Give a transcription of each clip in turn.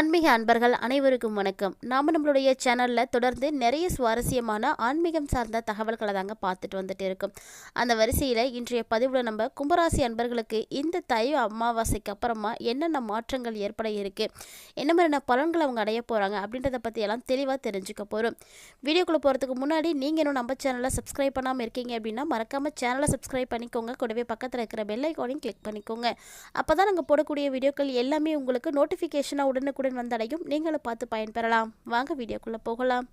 ஆன்மீக அன்பர்கள் அனைவருக்கும் வணக்கம். நாம் நம்மளுடைய சேனலில் தொடர்ந்து நிறைய சுவாரஸ்யமான ஆன்மீகம் சார்ந்த தகவல்களை தாங்க பார்த்துட்டு வந்துட்டு இருக்கோம். அந்த வரிசையில் இன்றைய பதிவில் நம்ம கும்பராசி அன்பர்களுக்கு இந்த தை அமாவாசைக்கு அப்புறமா என்னென்ன மாற்றங்கள் ஏற்பட இருக்குது என்ன மாதிரியான பலன்களை அவங்க அடைய போகிறாங்க அப்படின்றத பற்றி எல்லாம் தெளிவாக தெரிஞ்சுக்க போகிறோம் வீடியோக்குள்ளே போகிறதுக்கு முன்னாடி நீங்கள் இன்னும் நம்ம சேனலை சப்ஸ்கிரைப் பண்ணாமல் இருக்கீங்க அப்படின்னா மறக்காமல் சேனலை சப்ஸ்கிரைப் பண்ணிக்கோங்க. கூடவே பக்கத்தில் இருக்கிற பெல் ஐக்கானையும் கிளிக் பண்ணிக்கோங்க. அப்போ தான் நாங்கள் போடக்கூடிய வீடியோக்கள் எல்லாமே உங்களுக்கு நோட்டிஃபிகேஷனாக உடனுக்குடன் வந்தடையும் நீங்களும் பார்த்து பயன்பெறலாம். வாங்க வீடியோக்குள்ளே போகலாம்.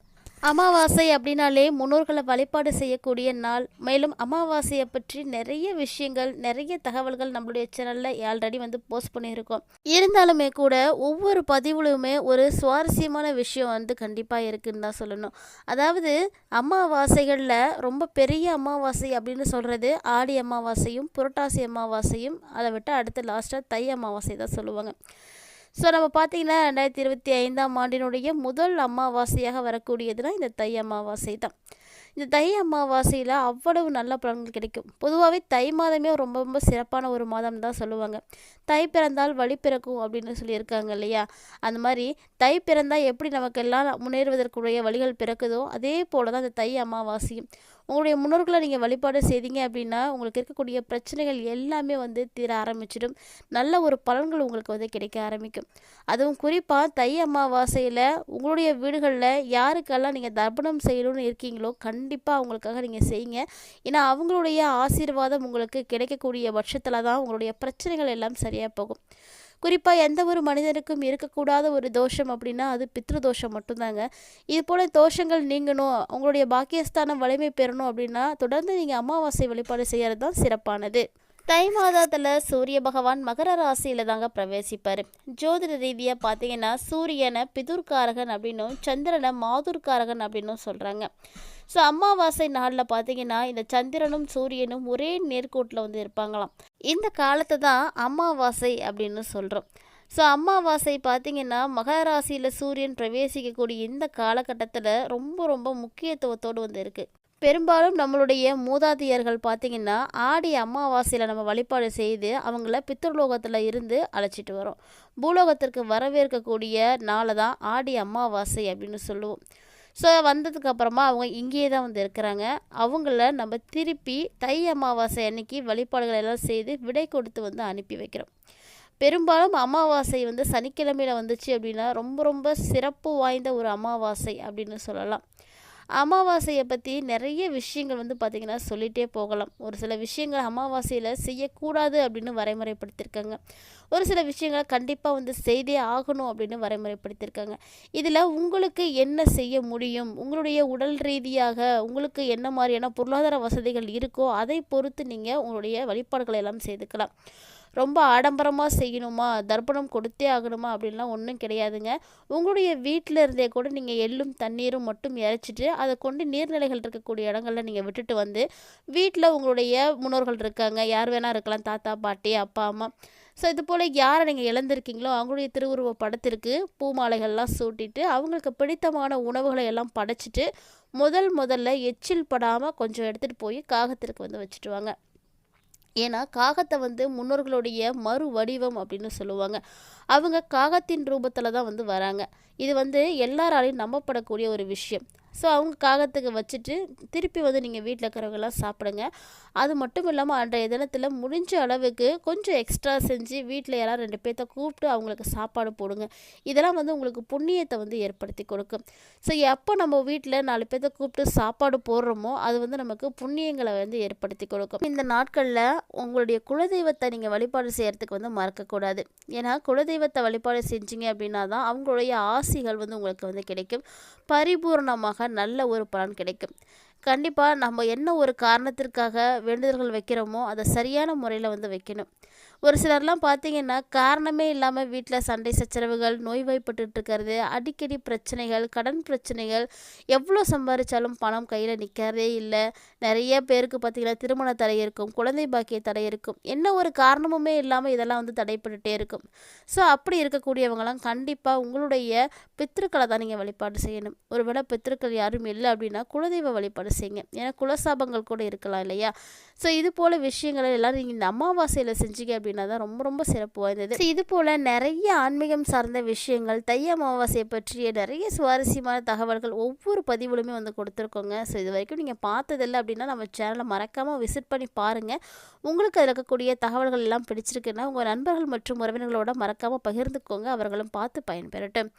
அமாவாசை அப்படின்னாலே முன்னோர்களை வழிபாடு செய்யக்கூடிய நாள். மேலும் அமாவாசையை பற்றி நிறைய விஷயங்கள் நிறைய தகவல்கள் நம்மளுடைய சேனலில் ஆல்ரெடி வந்து போஸ்ட் பண்ணியிருக்கோம். இருந்தாலுமே கூட ஒவ்வொரு பதிவுலையுமே ஒரு சுவாரஸ்யமான விஷயம் வந்து கண்டிப்பாக இருக்குன்னு தான் சொல்லணும். அதாவது அமாவாசைகளில் ரொம்ப பெரிய அமாவாசை அப்படின்னு சொல்கிறது ஆடி அமாவாசையும் புரட்டாசி அமாவாசையும் அதை விட்டு அடுத்து லாஸ்ட்டாக தை அமாவாசை தான் சொல்லுவாங்க. ஸோ நம்ம பார்த்தீங்கன்னா ரெண்டாயிரத்தி இருபத்தி ஐந்தாம் ஆண்டினுடைய முதல் அமாவாசையாக வரக்கூடியதுனால் இந்த தை அமாவாசை தான். இந்த தை அமாவாசையில் அவ்வளவு நல்ல பலன்கள் கிடைக்கும். பொதுவாகவே தை மாதமே ரொம்ப ரொம்ப சிறப்பான ஒரு மாதம் தான் சொல்லுவாங்க. தை பிறந்தால் வழி பிறக்கும் அப்படின்னு சொல்லியிருக்காங்க இல்லையா? அந்த மாதிரி தை பிறந்தால் எப்படி நமக்கெல்லாம் முன்னேறுவதற்குரிய வழிகள் பிறக்குதோ அதே போல தான் இந்த தை அமாவாசையும். உங்களுடைய முன்னோர்களை நீங்கள் வழிபாடு செய்தீங்க அப்படின்னா உங்களுக்கு இருக்கக்கூடிய பிரச்சனைகள் எல்லாமே வந்து தீர ஆரம்பிச்சிடும். நல்ல ஒரு பலன்கள் உங்களுக்கு வந்து கிடைக்க ஆரம்பிக்கும். அதுவும் குறிப்பாக தை அமாவாசையில் உங்களுடைய வீடுகளில் யாருக்கெல்லாம் நீங்கள் தர்ப்பணம் செய்யணும்னு இருக்கீங்களோ கண்டிப்பாக அவங்களுக்காக நீங்கள் செய்யுங்க. ஏன்னா அவங்களுடைய ஆசீர்வாதம் உங்களுக்கு கிடைக்கக்கூடிய பட்சத்தில் தான் உங்களுடைய பிரச்சனைகள் எல்லாம் சரியாக போகும். குறிப்பாக எந்த ஒரு மனிதனுக்கும் இருக்கக்கூடாத ஒரு தோஷம் அப்படின்னா அது பித்ரு தோஷம் மட்டும்தாங்க. இது போல் தோஷங்கள் நீங்கணும் உங்களுடைய பாக்கியஸ்தானம் வலிமை பெறணும் அப்படின்னா தொடர்ந்து நீங்கள் அமாவாசை வழிபாடு செய்கிறது தான் சிறப்பானது. தை மாதத்தில் சூரிய பகவான் மகர ராசியில் தாங்க பிரவேசிப்பார். ஜோதிட ரீதியாக பார்த்தீங்கன்னா சூரியனை பிதுர்காரகன் அப்படின்னும் சந்திரனை மாதுர்காரகன் அப்படின்னும் சொல்கிறாங்க ஸோ அமாவாசை நாளில் பார்த்தீங்கன்னா இந்த சந்திரனும் சூரியனும் ஒரே நேர்கோட்டில் வந்து இருப்பாங்களாம். இந்த காலத்தை தான் அமாவாசை அப்படின்னு சொல்கிறோம் ஸோ அமாவாசை பார்த்தீங்கன்னா மகராசியில் சூரியன் பிரவேசிக்கக்கூடிய இந்த காலகட்டத்தில் ரொம்ப ரொம்ப முக்கியத்துவத்தோடு வந்து இருக்குது பெரும்பாலும் நம்மளுடைய மூதாதையர்கள் பார்த்திங்கன்னா ஆடி அமாவாசையில் நம்ம வழிபாடு செய்து அவங்கள பித்ருலோகத்தில் இருந்து அழைச்சிட்டு வரோம். பூலோகத்திற்கு வரவேற்கக்கூடிய நாளை தான் ஆடி அமாவாசை அப்படின்னு சொல்லுவோம். ஸோ வந்ததுக்கு அப்புறமா அவங்க இங்கேயே தான் வந்து இருக்கிறாங்க. அவங்கள நம்ம திருப்பி தை அமாவாசை அன்னைக்கு வழிபாடுகள் எல்லாம் செய்து விடை கொடுத்து வந்து அனுப்பி வைக்கிறோம். பெரும்பாலும் அமாவாசை வந்து சனிக்கிழமையில் வந்துச்சு அப்படின்னா ரொம்ப ரொம்ப சிறப்பு வாய்ந்த ஒரு அமாவாசை அப்படின்னு சொல்லலாம். அமாவாசையை பற்றி நிறைய விஷயங்கள் வந்து பார்த்திங்கன்னா சொல்லிகிட்டே போகலாம். ஒரு சில விஷயங்கள் அமாவாசையில் செய்யக்கூடாது அப்படின்னு வரைமுறைப்படுத்தியிருக்காங்க ஒரு சில விஷயங்களை கண்டிப்பாக வந்து செய்தே ஆகணும் அப்படின்னு வரைமுறைப்படுத்தியிருக்காங்க இதில் உங்களுக்கு என்ன செய்ய முடியும்? உங்களுடைய உடல் ரீதியாக உங்களுக்கு என்ன மாதிரியான பொருளாதார வசதிகள் இருக்கோ அதை பொறுத்து நீங்கள் உங்களுடைய வழிபாடுகளை எல்லாம் செய்துக்கலாம். ரொம்ப ஆடம்பரமாக செய்யணுமா? தர்ப்பணம் கொடுத்தே ஆகணுமா? அப்படின்லாம் ஒன்றும் கிடையாதுங்க. உங்களுடைய வீட்டில் இருந்தே கூட நீங்கள் எள்ளும் தண்ணீரும் மட்டும் இறைச்சிட்டு அதை கொண்டு நீர்நிலைகள் இருக்கக்கூடிய இடங்களில் நீங்கள் விட்டுட்டு வந்து வீட்டில் உங்களுடைய முன்னோர்கள் இருக்காங்க. யார் வேணால் இருக்கலாம். தாத்தா பாட்டி அப்பா அம்மா. ஸோ இது போல் யாரை நீங்கள் இழந்திருக்கீங்களோ அவங்களுடைய திருவுருவ படத்திற்கு பூமாலைகள்லாம் சூட்டிட்டு அவங்களுக்கு பிடித்தமான உணவுகளை எல்லாம் படைச்சிட்டு முதல் முதல்ல எச்சில் படாமல் கொஞ்சம் எடுத்துகிட்டு போய் காகத்திற்கு வந்து வச்சுட்டு வாங்க. ஏன்னா காகத்தை வந்து முன்னோர்களுடைய மறு வடிவம் அப்படின்னு சொல்லுவாங்க. அவங்க காகத்தின் ரூபத்தில் தான் வந்து வராங்க. இது வந்து எல்லாராலையும் நம்பப்படக்கூடிய ஒரு விஷயம். ஸோ அவங்க காகத்துக்கு வச்சுட்டு திருப்பி வந்து நீங்கள் வீட்டில் இருக்கிறவங்கெல்லாம் சாப்பிடுங்க. அது மட்டும் இல்லாமல் அன்றைய தினத்தில் முடிஞ்ச அளவுக்கு கொஞ்சம் எக்ஸ்ட்ரா செஞ்சு வீட்டில் யாராவது ரெண்டு பேர்த்த கூப்பிட்டு அவங்களுக்கு சாப்பாடு போடுங்க. இதெல்லாம் வந்து உங்களுக்கு புண்ணியத்தை வந்து ஏற்படுத்தி கொடுக்கும். ஸோ எப்போ நம்ம வீட்டில் நாலு பேர்த்த கூப்பிட்டு சாப்பாடு போடுறோமோ அது வந்து நமக்கு புண்ணியங்களை வந்து ஏற்படுத்தி கொடுக்கும். இந்த நாட்களில் உங்களுடைய குலதெய்வத்தை நீங்கள் வழிபாடு செய்கிறதுக்கு வந்து மறக்கக்கூடாது. ஏன்னா குலதெய்வத்தை வழிபாடு செஞ்சீங்க அப்படின்னா தான் அவங்களுடைய ஆசைகள் வந்து உங்களுக்கு வந்து கிடைக்கும். பரிபூர்ணமாக நல்ல ஒரு பலன் கிடைக்கும். கண்டிப்பாக நம்ம என்ன ஒரு காரணத்திற்காக வேண்டுதல்கள் வைக்கிறோமோ அதை சரியான முறையில் வந்து வைக்கணும். ஒரு சிலர்லாம் பார்த்தீங்கன்னா காரணமே இல்லாமல் வீட்டில் சண்டை சச்சரவுகள் நோய்வாய்ப்பட்டு இருக்கிறது அடிக்கடி பிரச்சனைகள் கடன் பிரச்சனைகள் எவ்வளோ சம்பாதிச்சாலும் பணம் கையில் நிற்கிறதே இல்லை. நிறைய பேருக்கு பார்த்திங்கன்னா திருமண தடை இருக்கும் குழந்தை பாக்கிய தடை இருக்கும். என்ன ஒரு காரணமுமே இல்லாமல் இதெல்லாம் வந்து தடைப்பட்டுட்டே இருக்கும். ஸோ அப்படி இருக்கக்கூடியவங்களாம் கண்டிப்பாக உங்களுடைய பித்திருக்களை தான் நீங்கள் வழிபாடு செய்யணும். ஒருவேளை பித்திருக்கள் யாரும் இல்லை அப்படின்னா குலதெய்வ வழிபாடு செய்யுங்க. ஏன்னா குலசாபங்கள் கூட இருக்கலாம் இல்லையா? ஸோ இது போல் விஷயங்களை எல்லாம் நீங்கள் இந்த அமாவாசையில் செஞ்சீங்க அப்படின்னா அப்படின்னா தான் ரொம்ப ரொம்ப சிறப்பு வாய்ந்தது. இது போல் நிறைய ஆன்மீகம் சார்ந்த விஷயங்கள் தை அமாவாசையை பற்றிய நிறைய சுவாரஸ்யமான தகவல்கள் ஒவ்வொரு பதிவுலுமே வந்து கொடுத்துருக்கோங்க. ஸோ இது வரைக்கும் நீங்கள் பார்த்ததில்ல அப்படின்னா நம்ம சேனலை மறக்காமல் விசிட் பண்ணி பாருங்கள் உங்களுக்கு அதில் இருக்கக்கூடிய தகவல்கள் எல்லாம் பிடிச்சிருக்குன்னா உங்கள் நண்பர்கள் மற்றும் உறவினர்களோட மறக்காமல் பகிர்ந்துக்கோங்க. அவர்களும் பார்த்து பயன்பெறட்டும்.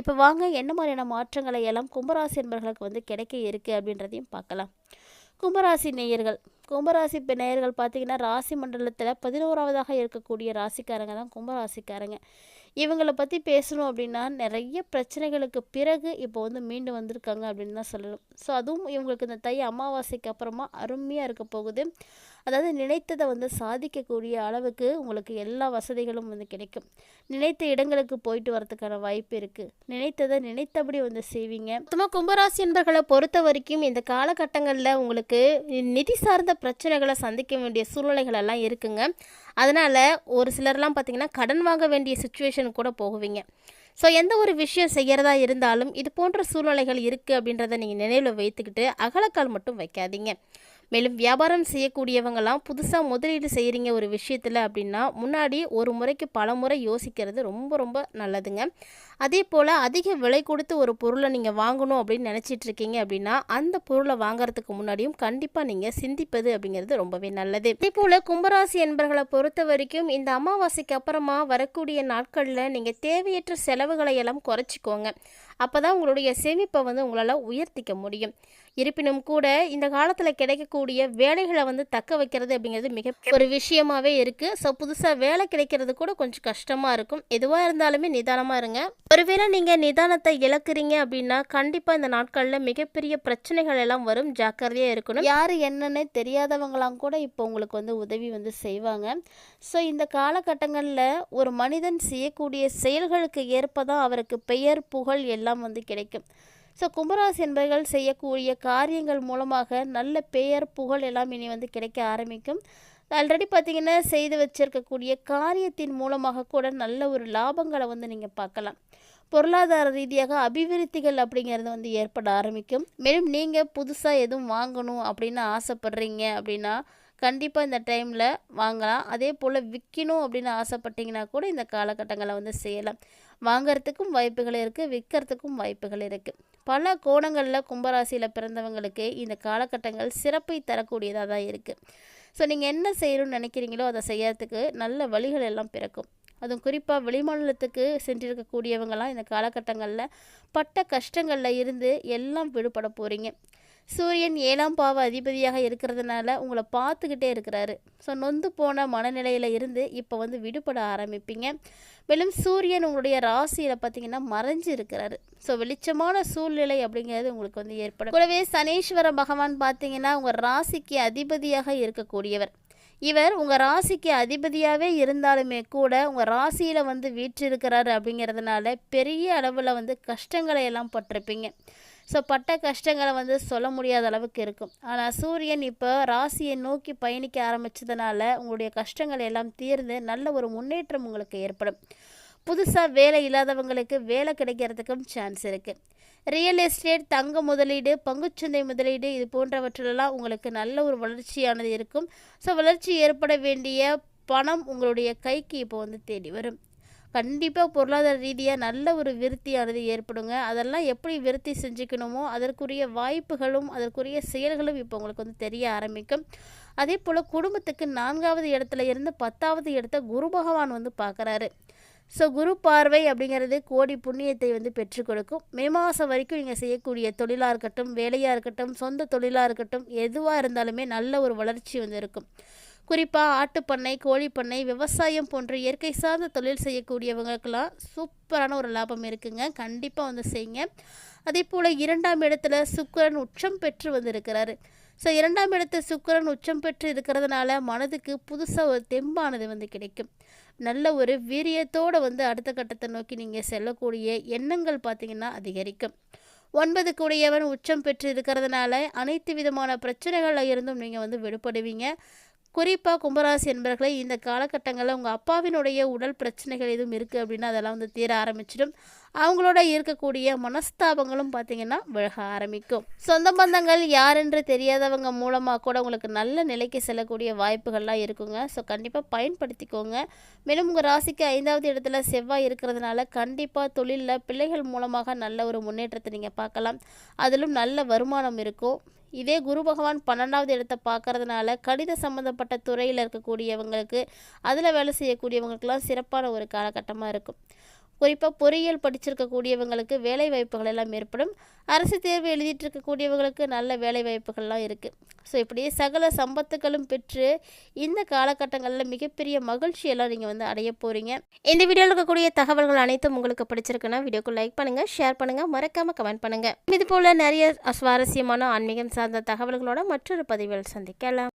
இப்போ வாங்க என்ன மாதிரியான மாற்றங்களை எல்லாம் கும்பராசி என்பர்களுக்கு வந்து கிடைக்க இருக்குது அப்படின்றதையும் பார்க்கலாம். கும்பராசி நேயர்கள். கும்பராசி நேயர்கள் பார்த்தீங்கன்னா ராசி மண்டலத்தில் பதினோராவதாக இருக்கக்கூடிய ராசிக்காரங்க தான் கும்பராசிக்காரங்க. இவங்களை பற்றி பேசணும் அப்படின்னா நிறைய பிரச்சனைகளுக்கு பிறகு இப்போ வந்து மீண்டு வந்திருக்காங்க அப்படின்னு தான் சொல்லணும். ஸோ அதுவும் இவங்களுக்கு இந்த தை அமாவாசைக்கு அப்புறமா அருமையாக இருக்க போகுது. அதாவது நினைத்ததை வந்து சாதிக்கக்கூடிய அளவுக்கு உங்களுக்கு எல்லா வசதிகளும் வந்து கிடைக்கும். நினைத்த இடங்களுக்கு போயிட்டு வரதுக்கான வாய்ப்பு இருக்குது நினைத்ததை நினைத்தபடி வந்து செய்வீங்க. மொத்தமாக கும்பராசி என்பர்களை பொறுத்த வரைக்கும் இந்த காலகட்டங்களில் உங்களுக்கு நிதி சார்ந்த பிரச்சனைகளை சந்திக்க வேண்டிய சூழ்நிலைகள் எல்லாம் இருக்குங்க. அதனால் ஒரு சிலர்லாம் பார்த்தீங்கன்னா கடன் வாங்க வேண்டிய சுச்சுவேஷன் கூட போகுவீங்க. ஸோ எந்த ஒரு விஷயம் செய்கிறதா இருந்தாலும் இது போன்ற சூழ்நிலைகள் இருக்குது அப்படின்றத நீங்கள் நினைவில் வைத்துக்கிட்டு அகலக்கால் மட்டும் வைக்காதீங்க. மேலும் வியாபாரம் செய்யக்கூடியவங்கலாம் புதுசாக முதலீடு செய்கிறீங்க ஒரு விஷயத்தில் அப்படின்னா முன்னாடி ஒரு முறைக்கு பல முறை யோசிக்கிறது ரொம்ப ரொம்ப நல்லதுங்க. அதே போல் அதிக விலை கொடுத்து ஒரு பொருளை நீங்கள் வாங்கணும் அப்படின்னு நினச்சிட்டு இருக்கீங்க அப்படின்னா அந்த பொருளை வாங்குறதுக்கு முன்னாடியும் கண்டிப்பாக நீங்கள் சிந்திப்பது அப்படிங்கிறது ரொம்பவே நல்லது. அதே போல் கும்பராசி என்பர்களை பொறுத்த வரைக்கும் இந்த அமாவாசைக்கு அப்புறமா வரக்கூடிய நாட்களில் நீங்கள் தேவையற்ற செலவுகளை எல்லாம் குறைச்சிக்கோங்க. அப்போ தான் உங்களுடைய சேமிப்பை வந்து உங்களால் உயர்த்திக்க முடியும். இருப்பினும் கூட இந்த காலத்தில் கிடைக்கக்கூடிய வேலைகளை வந்து தக்க வைக்கிறது அப்படிங்கிறது மிக ஒரு விஷயமாகவே இருக்குது ஸோ புதுசாக வேலை கிடைக்கிறது கூட கொஞ்சம் கஷ்டமாக இருக்கும். எதுவாக இருந்தாலுமே நிதானமாக இருங்க. ஒருவேளை நீங்கள் நிதானத்தை இழக்கிறீங்க அப்படின்னா கண்டிப்பாக இந்த நாட்களில் மிகப்பெரிய பிரச்சனைகள் எல்லாம் வரும். ஜாக்கிரதையாக இருக்கணும். யார் என்னன்னு தெரியாதவங்களாம் கூட இப்போ உங்களுக்கு வந்து உதவி வந்து செய்வாங்க. ஸோ இந்த காலகட்டங்களில் ஒரு மனிதன் செய்யக்கூடிய செயல்களுக்கு ஏற்ப தான் அவருக்கு பெயர் புகழ் எல்லாம் வந்து கிடைக்கும். ஸோ கும்பராசி என்பர்கள் செய்யக்கூடிய காரியங்கள் மூலமாக நல்ல பெயர் புகழ் எல்லாம் இனி வந்து கிடைக்க ஆரம்பிக்கும். ஆல்ரெடி பார்த்தீங்கன்னா செய்து வச்சிருக்கக்கூடிய காரியத்தின் மூலமாக கூட நல்ல ஒரு லாபங்களை வந்து நீங்கள் பார்க்கலாம். பொருளாதார ரீதியாக அபிவிருத்திகள் அப்படிங்கிறது வந்து ஏற்பட ஆரம்பிக்கும். மேலும் நீங்கள் புதுசாக எதுவும் வாங்கணும் அப்படின்னு ஆசைப்படுறீங்க அப்படின்னா கண்டிப்பாக இந்த டைமில் வாங்கலாம். அதே போல் விற்கணும் அப்படின்னு ஆசைப்பட்டீங்கன்னா கூட இந்த காலகட்டங்களை வந்து செய்யலாம். வாங்கறதுக்கும் வாய்ப்புகள் இருக்குது விற்கிறதுக்கும் வாய்ப்புகள் இருக்குது பல கோணங்களில் கும்பராசியில் பிறந்தவங்களுக்கு இந்த காலகட்டங்கள் சிறப்பை தரக்கூடியதாக தான் இருக்குது ஸோ நீங்கள் என்ன செய்யணும்னு நினைக்கிறீங்களோ அதை செய்யறதுக்கு நல்ல வழிகள் எல்லாம் பிறக்கும். அதுவும் குறிப்பாக வெளிமாநிலத்துக்கு சென்றிருக்கக்கூடியவங்களாம் இந்த காலகட்டங்களில் பட்ட கஷ்டங்களில் இருந்து எல்லாம் விடுபட போகிறீங்க சூரியன் ஏழாம் பாவ அதிபதியாக இருக்கிறதுனால உங்களை பார்த்துக்கிட்டே இருக்கிறாரு. ஸோ நொந்து போன மனநிலையில் இருந்து இப்போ வந்து விடுபட ஆரம்பிப்பீங்க. மேலும் சூரியன் உங்களுடைய ராசியில் பார்த்தீங்கன்னா மறைஞ்சு இருக்கிறாரு. ஸோ வெளிச்சமான சூழ்நிலை அப்படிங்கிறது உங்களுக்கு வந்து ஏற்படும். கூடவே சனீஸ்வர பகவான் பார்த்தீங்கன்னா உங்கள் ராசிக்கு அதிபதியாக இருக்கக்கூடியவர். இவர் உங்கள் ராசிக்கு அதிபதியாகவே இருந்தாலுமே கூட உங்கள் ராசியில் வந்து வீற்றிருக்கிறாரு அப்படிங்கிறதுனால பெரிய அளவில் வந்து கஷ்டங்களை எல்லாம் பட்டிருப்பீங்க. ஸோ பட்ட கஷ்டங்களை வந்து சொல்ல முடியாத அளவுக்கு இருக்கும். ஆனால் சூரியன் இப்போ ராசியை நோக்கி பயணிக்க ஆரம்பித்ததுனால உங்களுடைய கஷ்டங்கள் எல்லாம் தீர்ந்து நல்ல ஒரு முன்னேற்றம் உங்களுக்கு ஏற்படும். புதுசாக வேலை இல்லாதவங்களுக்கு வேலை கிடைக்கிறதுக்கும் சான்ஸ் இருக்குது ரியல் எஸ்டேட் தங்க முதலீடு பங்குச்சந்தை முதலீடு இது போன்றவற்றிலெல்லாம் உங்களுக்கு நல்ல ஒரு வளர்ச்சியானது இருக்கும். ஸோ வளர்ச்சி ஏற்பட வேண்டிய பணம் உங்களுடைய கைக்கு இப்போ வந்து தேடி வரும். கண்டிப்பாக பொருளாதார ரீதியாக நல்ல ஒரு விருத்தியானது ஏற்படுங்க. அதெல்லாம் எப்படி விருத்தி செஞ்சுக்கணுமோ அதற்குரிய வாய்ப்புகளும் அதற்குரிய செயல்களும் இப்போ உங்களுக்கு வந்து தெரிய ஆரம்பிக்கும். அதே போல் குடும்பத்துக்கு நான்காவது இடத்துல இருந்து பத்தாவது இடத்த குரு பகவான் வந்து பார்க்குறாரு ஸோ குரு பார்வை அப்படிங்கிறது கோடி புண்ணியத்தை வந்து பெற்றுக் கொடுக்கும். மே மாதம் வரைக்கும் நீங்கள் செய்யக்கூடிய தொழிலாக இருக்கட்டும் வேலையாக இருக்கட்டும் சொந்த தொழிலாக இருக்கட்டும் எதுவாக இருந்தாலுமே நல்ல ஒரு வளர்ச்சி வந்து இருக்கும். குறிப்பாக ஆட்டுப்பண்ணை கோழிப்பண்ணை விவசாயம் போன்ற இயற்கை சார்ந்த தொழில் செய்யக்கூடியவங்களுக்கெல்லாம் சூப்பரான ஒரு லாபம் இருக்குங்க. கண்டிப்பாக வந்து செய்யுங்க. அதே போல் இரண்டாம் இடத்துல சுக்கரன் உச்சம் பெற்று வந்துருக்கிறாரு. ஸோ இரண்டாம் இடத்து சுக்கரன் உச்சம் பெற்று இருக்கிறதுனால மனதுக்கு புதுசாக ஒரு தெம்பானது வந்து கிடைக்கும். நல்ல ஒரு வீரியத்தோடு வந்து அடுத்த கட்டத்தை நோக்கி நீங்கள் செல்லக்கூடிய எண்ணங்கள் பார்த்திங்கன்னா அதிகரிக்கும். ஒன்பது கூடியவன் உச்சம் பெற்று இருக்கிறதுனால அனைத்து விதமான பிரச்சனைகளில் இருந்தும் நீங்கள் வந்து விடுபடுவீங்க. குறிப்பாக கும்பராசி என்பர்களை இந்த காலகட்டங்களில் உங்கள் அப்பாவினுடைய உடல் பிரச்சனைகள் எதுவும் இருக்குது அப்படின்னா அதெல்லாம் வந்து தீர ஆரம்பிச்சிடும். அவங்களோட இருக்கக்கூடிய மனஸ்தாபங்களும் பார்த்தீங்கன்னா விலக ஆரம்பிக்கும். சொந்த பந்தங்கள் யாரென்று தெரியாதவங்க மூலமாக கூட உங்களுக்கு நல்ல நிலைக்கு செல்லக்கூடிய வாய்ப்புகள்லாம் இருக்குங்க. ஸோ கண்டிப்பாக பயன்படுத்திக்கோங்க. மேலும் உங்கள் ராசிக்கு ஐந்தாவது இடத்துல செவ்வாய் இருக்கிறதுனால கண்டிப்பாக தொழிலில் பிள்ளைகள் மூலமாக நல்ல ஒரு முன்னேற்றத்தை நீங்கள் பார்க்கலாம். அதிலும் நல்ல வருமானம் இருக்கும். இதே குரு பகவான் பன்னெண்டாவது இடத்தை பார்க்கறதுனால கணித சம்மந்தப்பட்ட துறையில் இருக்கக்கூடியவங்களுக்கு அதில் வேலை செய்யக்கூடியவங்களுக்கெல்லாம் சிறப்பான ஒரு காலகட்டமாக இருக்கும். குறிப்பாக பொறியியல் படிச்சிருக்கக்கூடியவங்களுக்கு வேலை வாய்ப்புகள் எல்லாம் ஏற்படும். அரசு தேர்வு எழுதிட்டு இருக்கக்கூடியவங்களுக்கு நல்ல வேலை வாய்ப்புகள்லாம் இருக்குது ஸோ இப்படியே சகல சம்பத்துகளும் பெற்று இந்த காலகட்டங்களில் மிகப்பெரிய மகிழ்ச்சியெல்லாம் நீங்கள் வந்து அடைய போகிறீங்க இந்த வீடியோவில் இருக்கக்கூடிய தகவல்கள் அனைத்தும் உங்களுக்கு பிடிச்சிருக்குன்னா வீடியோக்கு லைக் பண்ணுங்கள் ஷேர் பண்ணுங்கள் மறக்காமல் கமெண்ட் பண்ணுங்கள் இது போல் நிறைய சுவாரஸ்யமான ஆன்மீகம் சார்ந்த தகவல்களோட மற்றொரு பதிவில் சந்திக்கலாம்.